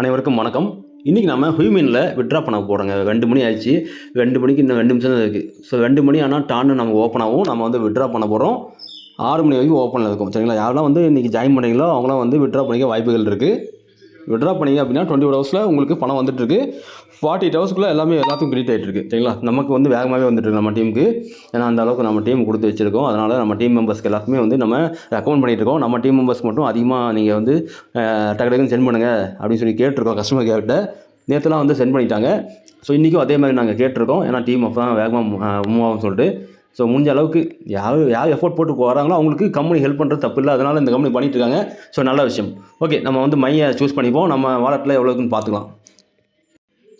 அனைவருக்கும் வணக்கம். இன்றைக்கி நம்ம ஹியூமனில் விட்ரா பண்ண போகிறோங்க ரெண்டு மணி ஆயிடுச்சு. ரெண்டு மணிக்கு இன்னும் ரெண்டு நிமிஷம் தான் இருக்குது ஸோ ரெண்டு மணி ஆனால் டான்னு நம்ம ஓப்பன் ஆகும். நம்ம வந்து விட்ரா பண்ண போகிறோம் ஆறு மணி வரைக்கும் ஓப்பனில் இருக்கும். சரிங்களா? யாரெல்லாம் வந்து இன்றைக்கி ஜாயின் பண்ணுறீங்களோ அவங்களாம் வந்து விட்ரா பண்ணிக்க வாய்ப்புகள் இருக்குது விட்ரா பண்ணீங்க அப்படின்னா டுவெண்ட்டி ஃபோர் ஹவர்ஸில் உங்களுக்கு பணம் வந்துட்டுருக்கு. ஃபார்ட்டி எயிட் ஹவர்ஸ்க்குள்ளே எல்லாமே எல்லாத்துக்கும் கிரெடிட் ஆகிட்டு இருக்கு சரிங்களா? நமக்கு வந்து வேகமாகவே வந்துட்டு நம்ம டீமுக்கு ஏன்னா அந்த அளவுக்கு நம்ம டீம் கொடுத்து வச்சிருக்கோம். அதனால் நம்ம டீம் மெம்பர்ஸ்க்கு எல்லாத்துக்குமே வந்து நம்ம ரெக்கமெண்ட் பண்ணிட்டு இருக்கோம். நம்ம டீம் மெம்பர்ஸ்க்கு மட்டும் அதிகமாக நீங்கள் வந்து டக்கு டக்குன்னு சென்ட் பண்ணுங்கள் அப்படின்னு சொல்லி கேட்டிருக்கோம் கஸ்டமர் கேர்கிட்ட நேற்றுலாம் வந்து சென்ட் பண்ணிட்டாங்க. ஸோ இன்றைக்கும் அதே மாதிரி நாங்கள் கேட்டிருக்கோம். ஏன்னா டீம் அப்போ தான் வேகமாக மூவ் ஆகும்னு சொல்லிட்டு. ஸோ முடிஞ்ச அளவுக்கு யார் யார் எஃபோர்ட் போட்டு வராங்களோ அவங்களுக்கு கம்பெனி ஹெல்ப் பண்ணுறது தப்பு இல்லை. அதனால் இந்த கம்பெனி பண்ணிட்டு இருக்காங்க. ஸோ நல்ல விஷயம். ஓகே நம்ம வந்து மையை சூஸ் பண்ணிப்போம். நம்ம வாலெட்டில் எவ்வளோக்குன்னு பார்த்துக்கலாம்.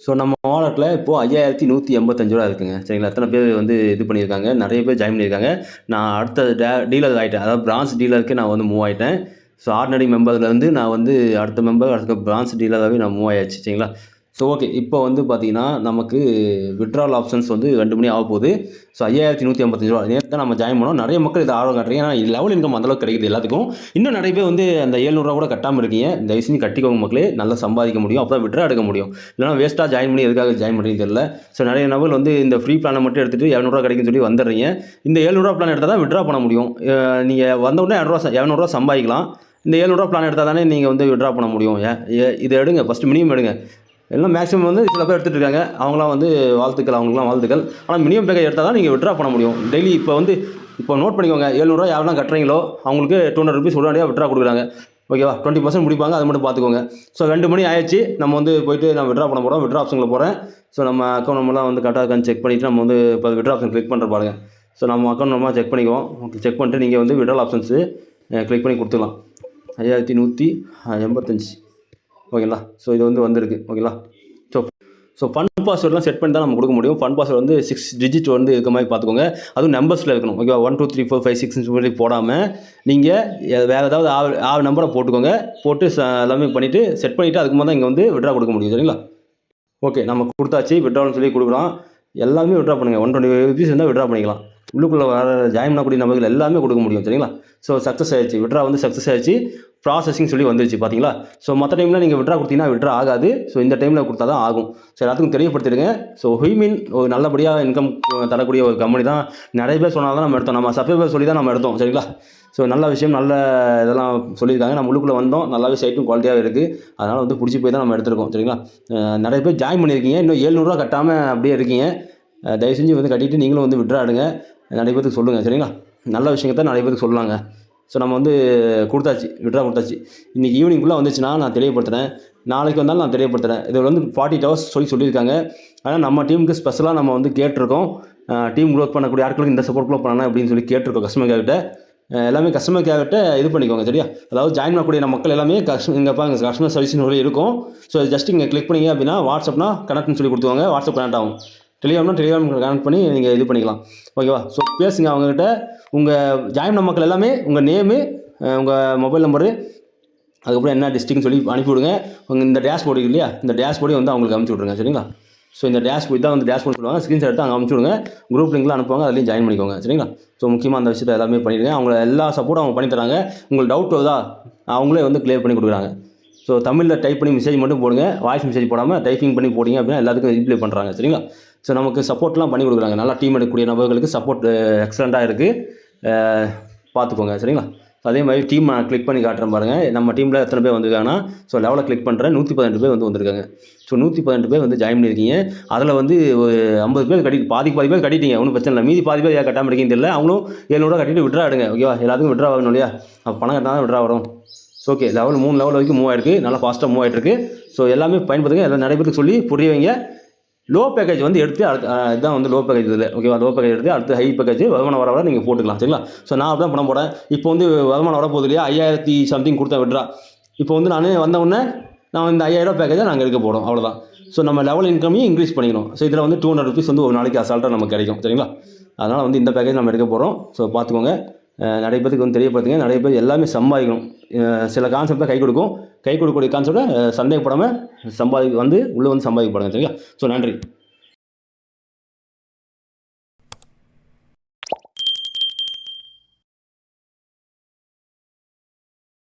ஸோ நம்ம வாலெட்டில் இப்போது ஐயாயிரத்தி நூற்றி எண்பத்தஞ்சு ரூபா இருக்குங்க. சரிங்களா? எத்தனை பேர் வந்து இது பண்ணியிருக்காங்க? நிறைய பேர் ஜாயின் பண்ணியிருக்காங்க. நான் அடுத்த டே டீலர் ஆகிட்டேன் அதாவது பிரான்ச் டீலருக்கு நான் வந்து மூவ் ஆகிட்டேன் ஸோ ஆர்டினரி மெம்பர்லேருந்து நான் வந்து அடுத்த மெம்பர் அடுத்த பிரான்ச் டீலராகவே நான் மூவ் ஆயாச்சு. சரிங்களா? ஸோ ஓகே இப்போ வந்து பார்த்தீங்கன்னா நமக்கு விட்ரால் ஆப்ஷன்ஸ் வந்து ரெண்டு மணி ஆக போகுது. ஸோ ஐயாயிரத்தி நூற்றி ஐம்பத்தஞ்சு ரூபா நேற்று தான் நம்ம ஜாயின் பண்ணோம். நிறைய மக்கள் இதை ஆர்வம் காட்டுறீங்க. ஏன்னா லெவல் இன்கம் அந்தளவுக்கு கிடைக்குது எல்லாத்துக்கும். இன்னும் நிறைய பேர் வந்து அந்த ஏழ்நூறுவா கூட கட்டாமல் இருக்கீங்க. தயவு செஞ்சு கட்டிக்கோங்க மக்களே. நல்லா சம்பாதிக்க முடியும். அப்போ விட்ரா எடுக்க முடியும். இல்லைனா வேஸ்ட்டாக ஜாயின் பண்ணி எதுக்காக ஜாயின் பண்ணுறீங்க தெரியல. ஸோ நிறைய நபர் வந்து இந்த ஃப்ரீ பிளானை மட்டும் எடுத்துகிட்டு இரநூறுவா கிடைக்குன்னு சொல்லி வந்துடுறீங்க. இந்த ஏழ்நூறுவா பிளான் எடுத்தால் தான் விட்ரா பண்ண முடியும். நீங்கள் வந்த உடனே இரநூறுவா இரநூறுவா சம்பாதிக்கலாம். இந்த ஏழ்நூறுவா பிளான் எடுத்தால் தானே நீங்கள் வந்து விட்ரா பண்ண முடியும். ஏன் ஏ- இதை எடுங்க. ஃபஸ்ட்டு மினிமம் எடுங்க. எல்லாம் மேக்ஸிமம் வந்து சில பேர் எடுத்துகிட்டு இருக்காங்க அவங்களாம் வந்து வாழ்த்துக்கள் அவங்களுக்குலாம் வாழ்த்துக்கள். ஆனால் மினிமம் பேக்கேஜ் எடுத்தால் தான் நீங்கள் விட்ரா பண்ண முடியும். டெய்லி இப்போ வந்து இப்போ நோட் பண்ணிக்கோங்க. ஏழ்நூறுவா யாரெல்லாம் கட்டுறீங்களோ அவங்களுக்கு டூ ஹண்ட்ரட் ருபீஸ் உடனடியாக விட்ரா கொடுக்குறாங்க. ஓகேவா டுவெண்ட்டி பர்சன்ட் முடிப்பாங்க அது மட்டும் பார்த்துக்கோங்க. ஸோ ரெண்டு மணி ஆயிடுச்சு. நம்ம வந்து போயிட்டு நான் விட்ரா பண்ண போகிறோம் விட்ரா ஆப்ஷனில் போகிறேன் ஸோ நம்ம அக்கௌண்ட் நம்பர்லாம் வந்து கரெக்டாக இருக்கான்னு செக் பண்ணிவிட்டு நம்ம வந்து இப்போ விட்ரா ஆப்ஷன் கிளிக் பண்ணுற பாருங்க. ஸோ நம்ம அக்கௌண்ட் நம்பர் செக் பண்ணிக்குவோம். செக் பண்ணிட்டு நீங்கள் வந்து விட்ரால் ஆப்ஷன்ஸு கிளிக் பண்ணி கொடுத்துக்கலாம். ஐயாயிரத்தி நூற்றி எண்பத்தஞ்சு. ஓகேங்களா? ஸோ இது வந்து வந்திருக்கு. ஓகேங்களா? ஸோ ஸோ ஃபன் பாஸ்வேர்ட்லாம் செட் பண்ணி தான் நம்ம கொடுக்க முடியும். ஃபன் பாஸ்வேர்ட் வந்து சிக்ஸ் டிஜிட் வந்து இருக்க மாதிரி பார்த்துக்கோங்க. அதுவும் நம்பர்ஸில் இருக்கணும். ஓகேவா? One two three four five six சொல்லி போடாமல் நீங்கள் வேறு ஏதாவது ஆறு ஆறு நம்பரை போட்டுக்கோங்க. போட்டு ச- எல்லாமே பண்ணிவிட்டு செட் பண்ணிவிட்டு அதுக்கு தான் இங்கே வந்து விட்ரா கொடுக்க முடியும். சரிங்களா? ஓகே நம்ம கொடுத்தாச்சு. விட்ரான்னு சொல்லி கொடுக்குறோம். எல்லாமே விட்ரா பண்ணுங்கள் ஒன் டுவெண்ட்டி ருபீஸ் இருந்தால் விட்ரா பண்ணிக்கலாம். உள்ளுக்குள்ளே வர ஜாயின் பண்ணக்கூடிய நபர்கள் எல்லாமே கொடுக்க முடியும் சரிங்களா? ஸோ சக்ஸஸ் ஆயிடுச்சு. விட்ரா வந்து சக்ஸஸ் ஆயிடுச்சு. ப்ராசஸிங் சொல்லி வந்துருச்சு பார்த்தீங்களா ஸோ மற்ற டைமில் நீங்கள் விட்ரா கொடுத்தீங்கன்னா விட்ரா ஆகாது. ஸோ இந்த டைமில் கொடுத்தா தான் ஆகும். ஸோ எல்லாத்துக்கும் தெரியப்படுத்திடுங்க. ஸோ ஹுய்மின் ஒரு நல்லபடியாக இன்கம் தரக்கூடிய ஒரு கம்பெனி தான். நிறைய பேர் சொன்னால் தான் நம்ம எடுத்தோம். நம்ம சப்ஸ்கிரைபர் சொல்லி தான் நம்ம எடுத்தோம் சரிங்களா? ஸோ நல்ல விஷயம் நல்ல இதெல்லாம் சொல்லியிருக்காங்க. நம்ம உள்ளுக்குள்ளே வந்தோம். நல்லாவே சைட்டும் குவாலிட்டியாக இருக்குது அதனால் வந்து பிடிச்சி போய் தான் நம்ம எடுத்திருக்கோம் சரிங்களா? நிறைய பேர் ஜாயின் பண்ணியிருக்கீங்க. இன்னும் ஏழ்நூறுரூவா கட்டாமல் அப்படியே இருக்கீங்க. தயவு செஞ்சு வந்து கட்டிட்டு நீங்களும் வந்து விட்ரா எடுங்க. நிறைய பேருக்கு சொல்லுங்கள் சரிங்களா? நல்ல விஷயத்தை நிறைய பேருக்கு சொல்லாங்க ஸோ நம்ம வந்து கொடுத்தாச்சு விட்ரா கொடுத்தாச்சு. இன்றைக்கி ஈவினிங்குள்ளே வந்துச்சுன்னா நான் தெளிவுபடுத்துகிறேன் நாளைக்கு வந்தாலும் நான் தெளிவுபடுத்துகிறேன் இதில் வந்து ஃபார்ட்டி ஹவர்ஸ் சொல்லி சொல்லியிருக்காங்க. ஆனால் நம்ம டீமுக்கு ஸ்பெஷலாக நம்ம வந்து கேட்டிருக்கோம். டீம் க்ரோத் பண்ணக்கூடிய ஆட்களுக்கு இந்த சப்போர்ட் க்ளோ பண்ணணும் அப்படின்னு சொல்லி கேட்டிருக்கோம் கஸ்டமர் கேர்கிட்ட எல்லாமே கஸ்டமர் கேர்கிட்ட இது பண்ணிக்கோங்க சரியா? அதாவது ஜாயின் பண்ணக்கூடிய நம்ம மக்கள் எல்லாமே கஸ்டமர் இங்கே பாருங்க கஸ்டமர் சர்வீஸ்னு சொல்லி இருக்கும் ஸோ ஜஸ்ட் இங்கே கிளிக் பண்ணிங்க அப்படின்னா வாட்ஸ்அப்னா கனெக்ட்னு சொல்லி கொடுத்துவாங்க வாட்ஸ்அப் கனெக்ட் ஆகும். டெலிகிராம்னா டெலிகிராம் கனெக்ட் பண்ணி நீங்கள் இது பண்ணிக்கலாம். ஓகேவா ஸோ பேசுங்க அவங்ககிட்ட. உங்கள் ஜாயின் பண்ண மக்கள் எல்லாமே உங்கள் நேமு உங்கள் மொபைல் நம்பரு அதுக்கப்புறம் என்ன டிஸ்ட்ரிக்னு சொல்லி அனுப்பிவிடுங்க. உங்கள் இந்த டேஷ்போர்டு இல்லையா? இந்த டேஷ்போர்டையும் வந்து அவங்களுக்கு அனுப்பிச்சி விட்ருங்க சரிங்களா? ஸோ இந்த டேஷ்போர்ட் தான் வந்து டேஷ்போர்ட் சொல்லுவாங்க. ஸ்க்ரீன்ஷாட் எடுத்து அங்கே அனுப்பிச்சி விடுங்க. குரூப் லிங்க்லாம் அனுப்புவாங்க அதுலேயும் ஜாயின் பண்ணிக்கோங்க சரிங்களா? ஸோ முக்கியமாக அந்த விஷயத்தை எல்லாமே பண்ணிடுங்க. அவங்க எல்லா சப்போர்ட்டும் அவங்க பண்ணி தராங்க. உங்களுக்கு டவுட் வருதா? அவங்களே வந்து கிளியர் பண்ணி கொடுக்குறாங்க. ஸோ தமிழில் டைப் பண்ணி மெசேஜ் மட்டும் போடுங்க. வாய்ஸ் மெசேஜ் போடாமல் டைப்பிங் பண்ணி போட்டிங்க அப்படின்னா எல்லாத்துக்கும் ரிப்ளை பண்ணுறாங்க சரிங்களா? ஸோ நமக்கு சப்போர்ட்லாம் பண்ணி கொடுக்குறாங்க. நல்லா டீம் எடுக்கக்கூடிய நபர்களுக்கு சப்போர்ட் எக்ஸலண்ட்டாக இருக்குது பார்த்துக்கோங்க. சரிங்களா? அதே மாதிரி டீம் நான் கிளிக் பண்ணி காட்டுறேன் பாருங்கள் நம்ம டீமில் எத்தனை பேர் வந்திருக்காங்கன்னா ஸோ லெவலில் கிளிக் பண்ணுறேன் நூற்றி பதினெட்டு பேர் வந்து வந்திருக்காங்க. ஸோ நூற்றி பதினெட்டு பேர் வந்து ஜாயின் பண்ணியிருக்கீங்க அதில் வந்து ஒரு ஐம்பது பேர் கட்டி பாதி பாதி பேர் கட்டிட்டீங்க. ஒன்றும் பிரச்சனை இல்லை. மீதி பாதி பேர் ஏன் கட்டாமல் இருக்கீங்க தெரியல. அவங்களும் ஏழ்நூறுவா கட்டிட்டு விட்ரா எடுங்க ஓகேவா எல்லாத்துக்கும் விட்ரா வரணும் இல்லையா? அப்போ பணம் கட்டினா தான் விட்ரா வரும். ஸோ ஓகே லெவல் மூணு லெவல் வரைக்கும் மூவ் ஆயிருக்கு. நல்லா ஃபாஸ்ட்டாக மூவ் ஆயிட்டிருக்கு ஸோ எல்லாமே பயன்படுத்துங்க. எல்லாம் நிறைய பேருக்கு சொல்லி புரிய வைங்க. லோ பேக்கேஜ் வந்து எடுத்து அடுத்து இதுதான் வந்து லோ பேக்கேஜ் இதில் ஓகேவா லோ பேக்கேஜ் எடுத்து அடுத்து ஹை பேக்கேஜ் வருமானம் வர வர நீங்கள் போட்டுக்கலாம். சரிங்களா? ஸோ நான் அப்படி தான் பண்ண போகிறேன் இப்போ வந்து வருமானம் வர போகுது இல்லையா? ஐயாயிரத்தி சம்திங் கொடுத்தா விட்றா. இப்போ வந்து நான் வந்த உடனே நான் இந்த ஐயாயிரம் பேக்கேஜை நாங்கள் எடுக்க போகிறோம் அவ்வளோதான் ஸோ நம்ம லெவல் இன்கமையும் இன்க்ரீஸ் பண்ணிக்கணும். ஸோ இதில் வந்து டூ ஹண்ட்ரட் ருபீஸ் வந்து ஒரு நாளைக்கு அசால்ட்டாக நமக்கு கிடைக்கும். சரிங்களா? அதனால் வந்து இந்த பேக்கேஜ் நம்ம எடுக்க போகிறோம் ஸோ பார்த்துக்கோங்க. நிறைய பேருக்கு வந்து தெரியப்படுத்துங்க. நிறைய பேர் எல்லாமே சம்பாதிக்கணும். சில கான்செப்ட் தான் கை கொடுக்கும். கை கொடுக்கக்கூடிய கான்செப்டை சந்தேகப்படாமல் சம்பாதி வந்து உள்ளே வந்து சம்பாதிக்கப்படுங்க. சரிங்களா? ஸோ நன்றி.